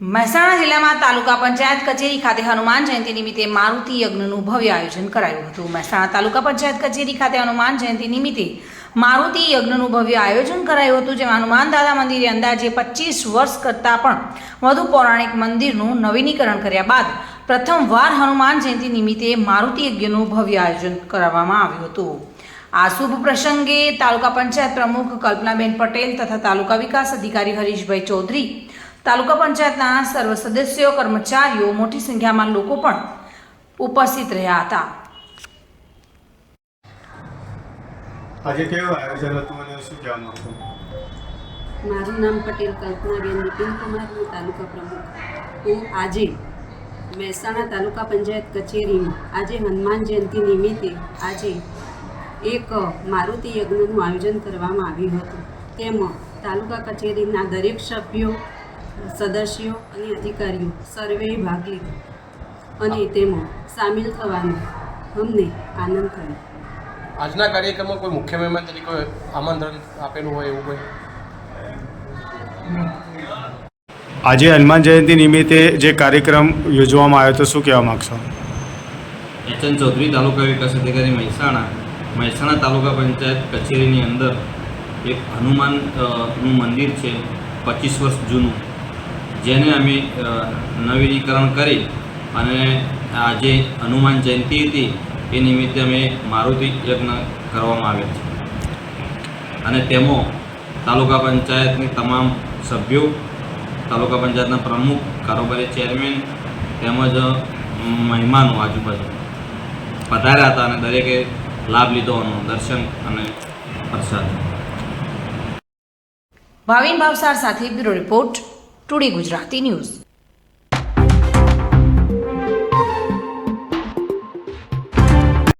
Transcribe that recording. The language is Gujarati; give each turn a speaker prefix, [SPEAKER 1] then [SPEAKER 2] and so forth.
[SPEAKER 1] મહેસાણા જિલ્લામાં તાલુકા પંચાયત કચેરી ખાતે હનુમાન જયંતિ નિમિત્તે મારુતિ યજ્ઞનું ભવ્ય આયોજન કરાયું હતું. મહેસાણા તાલુકા પંચાયત કચેરી ખાતે હનુમાન જયંતિ નિમિત્તે મારુતિ યજ્ઞનું ભવ્ય આયોજન કરાયું હતું, જેમાં હનુમાન દાદા મંદિરે અંદાજે પચીસ વર્ષ કરતાં પણ વધુ પૌરાણિક મંદિરનું નવીનીકરણ કર્યા બાદ પ્રથમવાર હનુમાન જયંતિ નિમિત્તે મારુતિ યજ્ઞનું ભવ્ય આયોજન કરવામાં આવ્યું હતું. આ શુભ પ્રસંગે તાલુકા પંચાયત પ્રમુખ કલ્પનાબેન પટેલ તથા તાલુકા વિકાસ અધિકારી હરીશભાઈ ચૌધરી તાલુકા પંચાયતના સર્વ સદસ્યો કર્મચારીઓ મોટી સંખ્યામાં લોકો પણ ઉપસ્થિત રહ્યા હતા.
[SPEAKER 2] આજે કેવું આયોજન હતું અને શું કહેવા માંગતો
[SPEAKER 3] મારું નામ પટેલ કલ્પનાબેન નિતિનકુમાર હું તાલુકા પ્રમુખ. હું આજે મહેસાણા તાલુકા પંચાયત કચેરીમાં આજે હનુમાન જયંતિ નિમિત્તે આજે એક મારુતિ યજ્ઞનું આયોજન કરવામાં આવ્યું હતું. તેમાં તાલુકા કચેરીના દરેક સભ્યો સદસ્યો અને અધિકારીઓ સર્વેએ ભાગ લીધો અને તેમાં સામેલ થવાનો અમને આનંદ થયો.
[SPEAKER 4] આજના કાર્યક્રમમાં કોઈ મુખ્ય મહેમાન તરીકે આમંત્રણ આપેલું હોય એવું કોઈ?
[SPEAKER 2] આજે હનુમાન જયંતિ નિમિત્તે જે કાર્યક્રમ યોજવામાં આવ્યો તો શું કહેવા માગશો?
[SPEAKER 5] એચએન ચૌધરી તાલુકા વિકાસ અધિકારી મહેસાણા મહેસાણા તાલુકા પંચાયત કચેરીની અંદર એક હનુમાનનું મંદિર છે પચીસ વર્ષ જૂનું. જેને અમે નવીનીકરણ કરી અને આજે હનુમાન જયંતિ હતી, એ નિમિત્તે અમે મારુતિ યજ્ઞ કરવામાં આવ્યો છે. અને તેમાં તાલુકા પંચાયતની તમામ સભ્યો, તાલુકા પંચાયતના પ્રમુખ, કારોબારી ચેરમેન તેમજ મહેમાનો આજુબાજુ પધાર્યા હતા અને દરેકે લાભ લીધો હોવાનો દર્શન અને પ્રસાદ.
[SPEAKER 1] ભાવિન ભાવસાર સાથે bureau report. Today Gujarati news.